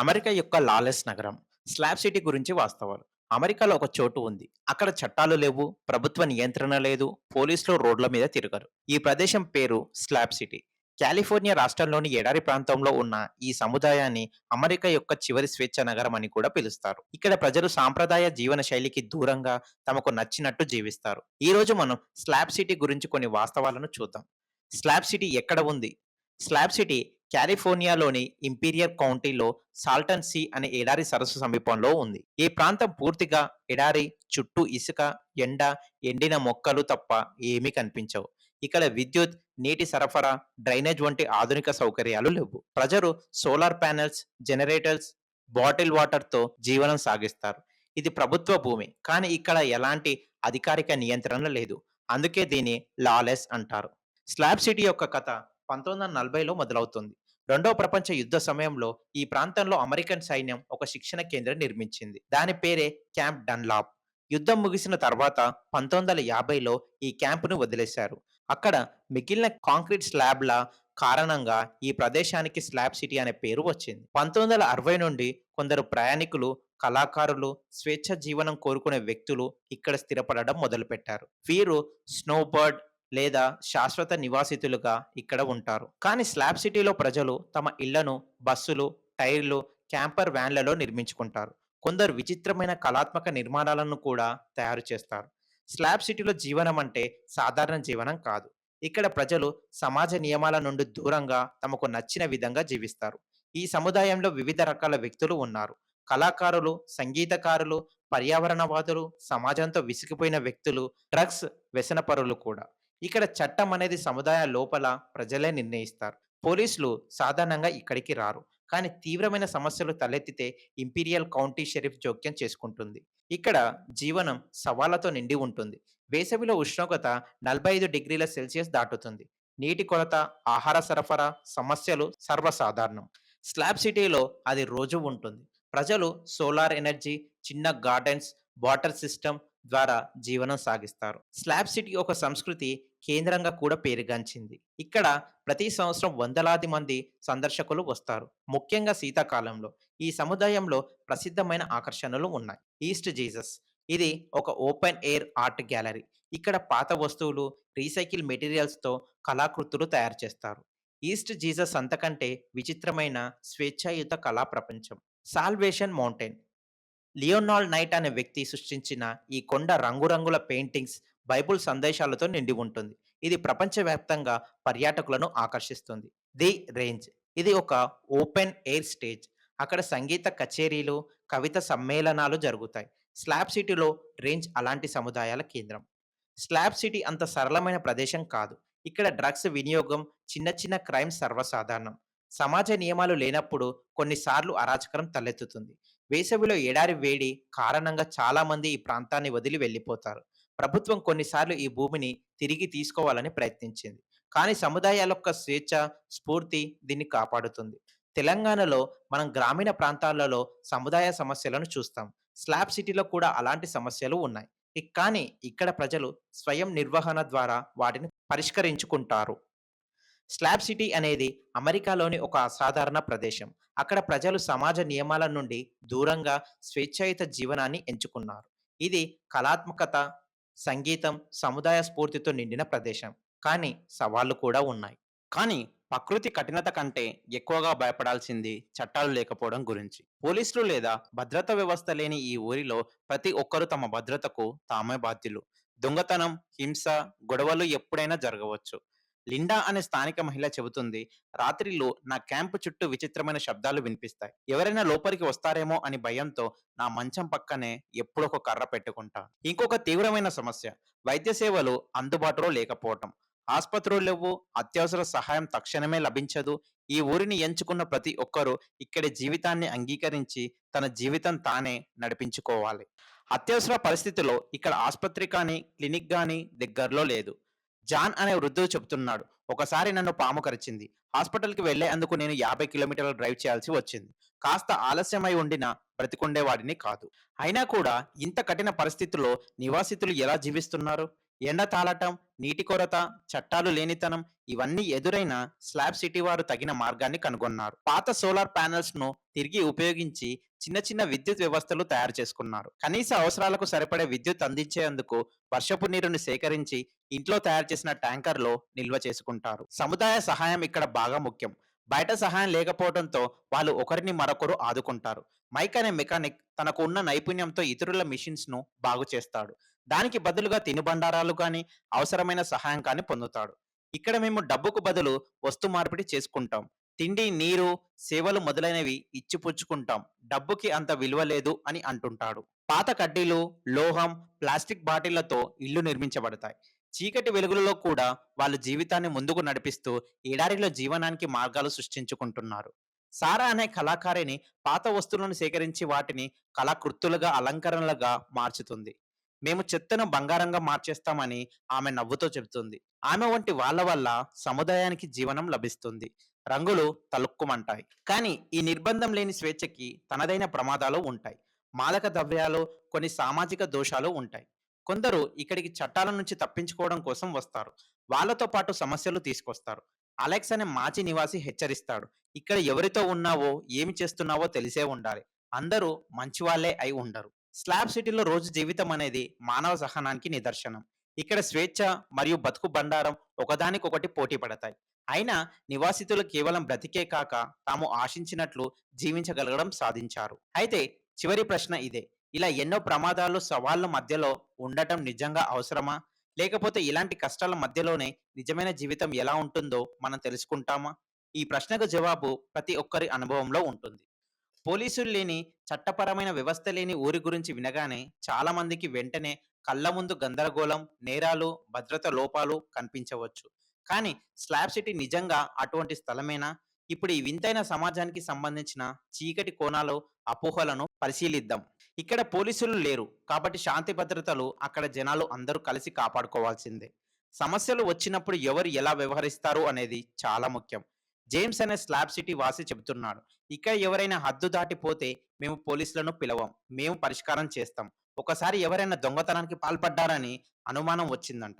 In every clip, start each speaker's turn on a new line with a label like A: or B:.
A: America యొక్క lawless నగరం slab city గురించి వాస్తవాలు. అమెరికాలో ఒక చోటు ఉంది. అక్కడ చట్టాలు లేవు ప్రభుత్వ నియంత్రణ లేదు పోలీసులు రోడ్ల మీద తిరగరు. ఈ ప్రదేశం పేరు స్లాబ్ సిటీ. కాలిఫోర్నియా రాష్ట్రంలోని ఎడారి ప్రాంతంలో ఉన్న ఈ సముదాయాన్ని అమెరికా యొక్క చివరి స్వేచ్ఛ నగరం అని కూడా పిలుస్తారు. ఇక్కడ ప్రజలు సాంప్రదాయ జీవన శైలికి దూరంగా తమకు నచ్చినట్టు జీవిస్తారు. ఈ రోజు మనం స్లాబ్ సిటీ గురించి కొన్ని వాస్తవాలను చూద్దాం. స్లాబ్ సిటీ ఎక్కడ ఉంది? స్లాబ్ సిటీ కాలిఫోర్నియాలోని ఇంపీరియర్ కౌంటీలో సాల్టన్ సీ అనే ఎడారి సరస్సు సమీపంలో ఉంది. ఈ ప్రాంతం పూర్తిగా ఎడారి చుట్టూ ఇసుక ఎండ ఎండిన మొక్కలు తప్ప ఏమీ కనిపించవు. ఇక్కడ విద్యుత్ నీటి సరఫరా డ్రైనేజ్ వంటి ఆధునిక సౌకర్యాలు లేవు. ప్రజలు సోలార్ ప్యానెల్స్ జనరేటర్స్ బాటిల్ వాటర్తో జీవనం సాగిస్తారు. ఇది ప్రభుత్వ భూమి కానీ ఇక్కడ ఎలాంటి అధికారిక నియంత్రణ లేదు. అందుకే దీన్ని లాలెస్ అంటారు. స్లాబ్ సిటీ యొక్క కథ పంతొమ్మిది వందల నలభైలో మొదలవుతుంది. రెండవ ప్రపంచ యుద్ధ సమయంలో ఈ ప్రాంతంలో అమెరికన్ సైన్యం ఒక శిక్షణ కేంద్రం నిర్మించింది. దాని పేరే క్యాంప్ డన్లాప్. యుద్ధం ముగిసిన తర్వాత పంతొమ్మిది వందల యాభైలో ఈ క్యాంపును వదిలేశారు. అక్కడ మిగిలిన కాంక్రీట్ స్లాబ్ల కారణంగా ఈ ప్రదేశానికి స్లాబ్ సిటీ అనే పేరు వచ్చింది. పంతొమ్మిది వందల అరవై నుండి కొందరు ప్రయాణికులు కళాకారులు స్వేచ్ఛ జీవనం కోరుకునే వ్యక్తులు ఇక్కడ స్థిరపడడం మొదలుపెట్టారు. వీరు స్నోబర్డ్ లేదా శాశ్వత నివాసితులుగా ఇక్కడ ఉంటారు. కానీ స్లాబ్ సిటీలో ప్రజలు తమ ఇళ్ళను బస్సులు టైర్లు క్యాంపర్ వ్యాన్లలో నిర్మించుకుంటారు. కొందరు విచిత్రమైన కళాత్మక నిర్మాణాలను కూడా తయారు చేస్తారు. స్లాబ్ సిటీలో జీవనం అంటే సాధారణ జీవనం కాదు. ఇక్కడ ప్రజలు సమాజ నియమాల నుండి దూరంగా తమకు నచ్చిన విధంగా జీవిస్తారు. ఈ సముదాయంలో వివిధ రకాల వ్యక్తులు ఉన్నారు. కళాకారులు సంగీతకారులు పర్యావరణవాదులు సమాజంతో విసిగిపోయిన వ్యక్తులు డ్రగ్స్ వ్యసనపరులు కూడా. ఇక్కడ చట్టం అనేది సముదాయ లోపల ప్రజలే నిర్ణయిస్తారు. పోలీసులు సాధారణంగా ఇక్కడికి రారు. కానీ తీవ్రమైన సమస్యలు తలెత్తితే ఇంపీరియల్ కౌంటీ షెరీఫ్ జోక్యం చేసుకుంటుంది. ఇక్కడ జీవనం సవాళ్ళతో నిండి ఉంటుంది. వేసవిలో ఉష్ణోగ్రత నలభై ఐదు డిగ్రీల సెల్సియస్ దాటుతుంది. నీటి కొరత ఆహార సరఫరా సమస్యలు సర్వసాధారణం. స్లాబ్ సిటీలో అది రోజు ఉంటుంది. ప్రజలు సోలార్ ఎనర్జీ చిన్న గార్డెన్స్ వాటర్ సిస్టమ్ ద్వారా జీవనం సాగిస్తారు. స్లాబ్ సిటీ ఒక సంస్కృతి కేంద్రంగా కూడా పేరుగాంచింది. ఇక్కడ ప్రతి సంవత్సరం వందలాది మంది సందర్శకులు వస్తారు. ముఖ్యంగా శీతాకాలంలో. ఈ సముదాయంలో ప్రసిద్ధమైన ఆకర్షణలు ఉన్నాయి. East Jesus. ఇది ఒక ఓపెన్ ఎయిర్ ఆర్ట్ గ్యాలరీ. ఇక్కడ పాత వస్తువులు రీసైకిల్ మెటీరియల్స్తో కళాకృతులు తయారు చేస్తారు. ఈస్ట్ జీసస్ అంతకంటే విచిత్రమైన స్వేచ్ఛాయుత కళా ప్రపంచం సాల్వేషన్ మౌంటైన్. లియోనాల్ నైట్ అనే వ్యక్తి సృష్టించిన ఈ కొండ రంగురంగుల పెయింటింగ్స్ బైబుల్ సందేశాలతో నిండి ఉంటుంది. ఇది ప్రపంచవ్యాప్తంగా పర్యాటకులను ఆకర్షిస్తుంది. The range. ఇది ఒక ఓపెన్ ఎయిర్ స్టేజ్. అక్కడ సంగీత కచేరీలు కవిత సమ్మేళనాలు జరుగుతాయి. స్లాబ్ సిటీలో రేంజ్ అలాంటి సముదాయాల కేంద్రం. స్లాబ్ సిటీ అంత సరళమైన ప్రదేశం కాదు. ఇక్కడ డ్రగ్స్ వినియోగం చిన్న చిన్న క్రైమ్ సర్వసాధారణం. సమాజ నియమాలు లేనప్పుడు కొన్నిసార్లు అరాచకరం తలెత్తుతుంది. వేసవిలో ఎడారి వేడి కారణంగా చాలామంది ఈ ప్రాంతాన్ని వదిలి వెళ్ళిపోతారు. ప్రభుత్వం కొన్నిసార్లు ఈ భూమిని తిరిగి తీసుకోవాలని ప్రయత్నించింది. కానీ సముదాయాల యొక్క స్వేచ్ఛ స్ఫూర్తి దీన్ని కాపాడుతుంది. తెలంగాణలో మనం గ్రామీణ ప్రాంతాలలో సముదాయ సమస్యలను చూస్తాం. స్లాబ్ సిటీలో కూడా అలాంటి సమస్యలు ఉన్నాయి. కానీ ఇక్కడ ప్రజలు స్వయం నిర్వహణ ద్వారా వాటిని పరిష్కరించుకుంటారు. స్లాబ్ సిటీ అనేది అమెరికాలోని ఒక అసాధారణ ప్రదేశం. అక్కడ ప్రజలు సమాజ నియమాల నుండి దూరంగా స్వేచ్ఛాయుత జీవనాన్ని ఎంచుకున్నారు. ఇది కళాత్మకత సంగీతం సముదాయ స్ఫూర్తితో నిండిన ప్రదేశం. కానీ సవాళ్ళు కూడా ఉన్నాయి. కానీ ప్రకృతి కఠినత కంటే ఎక్కువగా భయపడాల్సింది చట్టాలు లేకపోవడం గురించి. పోలీసులు లేదా భద్రతా వ్యవస్థ లేని ఈ ఊరిలో ప్రతి ఒక్కరూ తమ భద్రతకు తామే బాధ్యులు. దొంగతనం హింస గొడవలు ఎప్పుడైనా జరగవచ్చు. లిండా అనే స్థానిక మహిళ చెబుతుంది రాత్రిలో నా క్యాంపు చుట్టూ విచిత్రమైన శబ్దాలు వినిపిస్తాయి. ఎవరైనా లోపలికి వస్తారేమో అని భయంతో నా మంచం పక్కనే ఎప్పుడో ఒక కర్ర పెట్టుకుంటా. ఇంకొక తీవ్రమైన సమస్య. వైద్య సేవలు అందుబాటులో లేకపోవటం. ఆసుపత్రులు లేవు అత్యవసర సహాయం తక్షణమే లభించదు. ఈ ఊరిని ఎంచుకున్న ప్రతి ఒక్కరూ ఇక్కడి జీవితాన్ని అంగీకరించి తన జీవితం తానే నడిపించుకోవాలి. అత్యవసర పరిస్థితిలో ఇక్కడ ఆసుపత్రి కానీ క్లినిక్ కానీ దగ్గరలో లేదు. జాన్ అనే వృద్ధుడు చెబుతున్నాడు ఒకసారి నన్ను పాము కరిచింది. హాస్పిటల్కి వెళ్ళే అందుకు నేను యాభై కిలోమీటర్లు డ్రైవ్ చేయాల్సి వచ్చింది. కాస్త ఆలస్యమై ఉండిన బ్రతికుండేవాడిని కాదు. అయినా కూడా ఇంత కఠిన పరిస్థితుల్లో నివాసితులు ఎలా జీవిస్తున్నారు? ఎండ తాళటం నీటి కొరత చట్టాలు లేనితనం ఇవన్నీ ఎదురైన స్లాబ్ సిటీ వారు తగిన మార్గాన్ని కనుగొన్నారు. పాత సోలార్ ప్యానెల్స్ను తిరిగి ఉపయోగించి చిన్న చిన్న విద్యుత్ వ్యవస్థలు తయారు చేసుకున్నారు. కనీస అవసరాలకు సరిపడే విద్యుత్ అందించేందుకు వర్షపు నీరుని సేకరించి ఇంట్లో తయారు చేసిన ట్యాంకర్లో నిల్వ చేసుకుంటారు. సముదాయ సహాయం ఇక్కడ బాగా ముఖ్యం. బయట సహాయం లేకపోవడంతో వాళ్ళు ఒకరిని మరొకరు ఆదుకుంటారు. మైక్ అనే మెకానిక్ తనకు ఉన్న నైపుణ్యంతో ఇతరుల మిషన్స్ను బాగు చేస్తాడు. దానికి బదులుగా తినుబండారాలు కానీ అవసరమైన సహాయం కానీ పొందుతాడు. ఇక్కడ మేము డబ్బుకు బదులు వస్తు మార్పిడి చేసుకుంటాం. తిండి నీరు సేవలు మొదలైనవి ఇచ్చిపుచ్చుకుంటాం డబ్బుకి అంత విలువ లేదు అని అంటుంటాడు. పాత కడ్డీలు లోహం ప్లాస్టిక్ బాటిళ్ళతో ఇల్లు నిర్మించబడతాయి. చీకటి వెలుగులలో కూడా వాళ్ళ జీవితాన్ని ముందుకు నడిపిస్తూ ఎడారిలో జీవనానికి మార్గాలు సృష్టించుకుంటున్నారు. సారా అనే కళాకారిణి పాత వస్తువులను సేకరించి వాటిని కళాకృత్తులుగా అలంకరణలుగా మార్చుతుంది. మేము చెత్తను బంగారంగా మార్చేస్తామని ఆమె నవ్వుతో చెబుతుంది. ఆమె వంటి వాళ్ళ వల్ల సముదాయానికి జీవనం లభిస్తుంది. రంగులు తలుక్కుమంటాయి కానీ ఈ నిర్బంధం లేని స్వేచ్ఛకి తనదైన ప్రమాదాలు ఉంటాయి. మాదక ద్రవ్యాలు కొన్ని సామాజిక దోషాలు ఉంటాయి. కొందరు ఇక్కడికి చట్టాల నుంచి తప్పించుకోవడం కోసం వస్తారు. వాళ్ళతో పాటు సమస్యలు తీసుకొస్తారు. అలెక్స్ అనే మాజీ నివాసి హెచ్చరిస్తాడు. ఇక్కడ ఎవరితో ఉన్నావో ఏమి చేస్తున్నావో తెలిసే ఉండాలి. అందరూ మంచివాళ్ళే అయి ఉండరు. స్లాబ్ సిటీలో రోజు జీవితం అనేది మానవ సహనానికి నిదర్శనం. ఇక్కడ స్వేచ్ఛ మరియు బతుకు బండారం ఒకదానికొకటి పోటీ పడతాయి. అయినా నివాసితులు కేవలం బ్రతికే కాక తాము ఆశించినట్లు జీవించగలగడం సాధించారు. అయితే చివరి ప్రశ్న ఇదే. ఇలా ఎన్నో ప్రమాదాలు సవాళ్ళ మధ్యలో ఉండటం నిజంగా అవసరమా? లేకపోతే ఇలాంటి కష్టాల మధ్యలోనే నిజమైన జీవితం ఎలా ఉంటుందో మనం తెలుసుకుంటామా? ఈ ప్రశ్నకు జవాబు ప్రతి ఒక్కరి అనుభవంలో ఉంటుంది. పోలీసులు లేని చట్టపరమైన వ్యవస్థ లేని ఊరి గురించి వినగానే చాలా మందికి వెంటనే కళ్ళ ముందు గందరగోళం నేరాలు భద్రత లోపాలు కనిపించవచ్చు. కానీ స్లాబ్ సిటీ నిజంగా అటువంటి స్థలమేనా? ఇప్పుడు ఈ వింతైన సమాజానికి సంబంధించిన చీకటి కోణాలు అపోహలను పరిశీలిద్దాం. ఇక్కడ పోలీసులు లేరు కాబట్టి శాంతి భద్రతలు అక్కడ జనాలు అందరూ కలిసి కాపాడుకోవాల్సిందే. సమస్యలు వచ్చినప్పుడు ఎవరు ఎలా వ్యవహరిస్తారు అనేది చాలా ముఖ్యం. జేమ్స్ అనే స్లాబ్ సిటీ వాసి చెబుతున్నాడు. ఇక్కడ ఎవరైనా హద్దు దాటిపోతే మేము పోలీసులను పిలవం. మేము పరిష్కారం చేస్తాం. ఒకసారి ఎవరైనా దొంగతనానికి పాల్పడ్డారని అనుమానం వచ్చిందంట.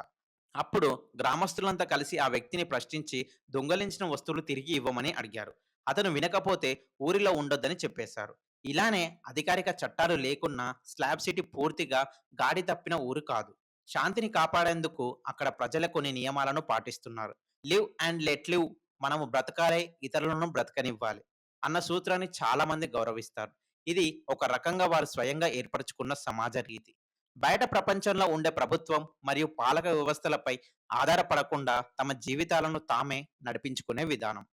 A: అప్పుడు గ్రామస్తులంతా కలిసి ఆ వ్యక్తిని ప్రశ్నించి దొంగలించిన వస్తువులు తిరిగి ఇవ్వమని అడిగారు. అతను వినకపోతే ఊరిలో ఉండొద్దని చెప్పేశారు. ఇలానే అధికారిక చట్టాలు లేకున్నా స్లాబ్ సిటీ పూర్తిగా గాడి తప్పిన ఊరు కాదు. శాంతిని కాపాడేందుకు అక్కడ ప్రజల కొన్ని నియమాలను పాటిస్తున్నారు. లివ్ అండ్ లెట్ లివ్ మనము బ్రతకాలే ఇతరులను బ్రతకనివ్వాలి అన్న సూత్రాన్ని చాలా మంది గౌరవిస్తారు. ఇది ఒక రకంగా వారు స్వయంగా ఏర్పరచుకున్న సమాజ రీతి. బయట ప్రపంచంలో ఉండే ప్రభుత్వం మరియు పాలక వ్యవస్థలపై ఆధారపడకుండా తమ జీవితాలను తామే నడిపించుకునే విధానం.